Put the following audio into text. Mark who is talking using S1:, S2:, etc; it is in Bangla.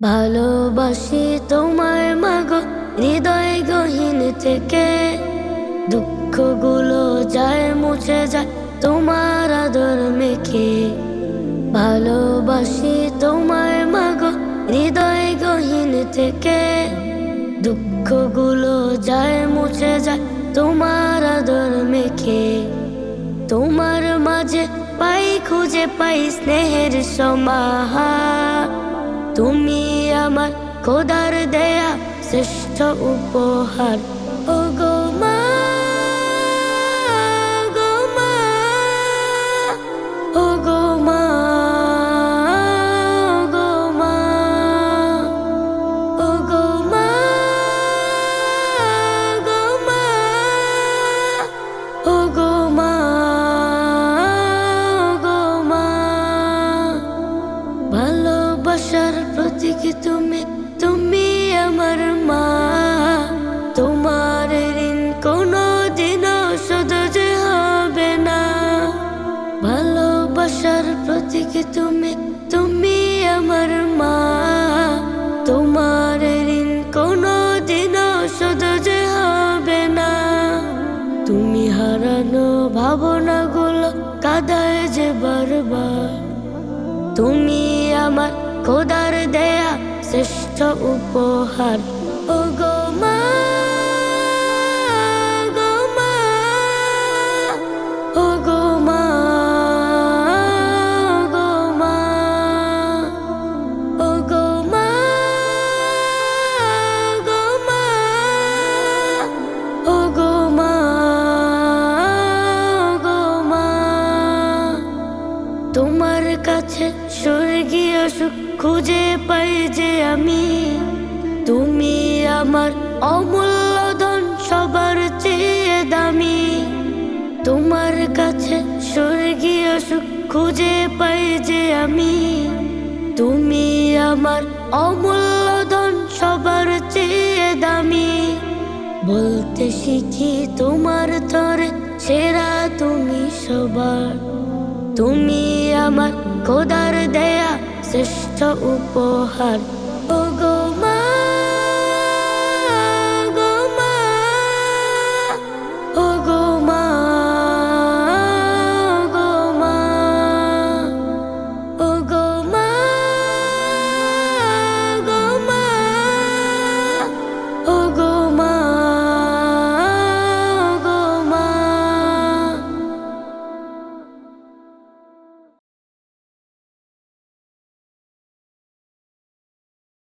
S1: ভালোবাসি তোমায় মাগো, হৃদয় গহীন থেকে। দুঃখগুলো যায়, মুছে যায় তোমার আদর মেখে। ভালোবাসি তোমায় মাগো, হৃদয় গহীন থেকে। দুঃখগুলো যায়, মুছে যায় তোমার আদর মেখে। তোমার মাঝে পাই, খুঁজে পাই স্নেহের সমাহা তুমি আমার খোদার দেয়া শ্রেষ্ঠ উপহার। ও গো মা গো মা, ও গো মা, গো মা, ও প্রতীক তুমি তুমি আমার মা। তোমার ঋণ কোনো দিনও শোধ হবে না। তুমি হারানো ভাবনাগুলো কাদায় যে বারবার। তুমি আমার খোদার দেয়া শ্রেষ্ঠ উপহার। ও গো মা কাছে স্বর্গীয় সুখ খুঁজে পাই যে আমি। তুমি আমার অমূল্য ধন, সবার চেয়ে দামি। তোমার কাছে স্বর্গীয় সুখ খুঁজে পাই যে আমি। তুমি আমার অমূল্য ধন, সবার চেয়ে দামি। বলতে শিখি তোমার তরে সেরা তুমি সবার। তুমি আমার খোদার দেয়া শ্রেষ্ঠ উপহার। ও গো মা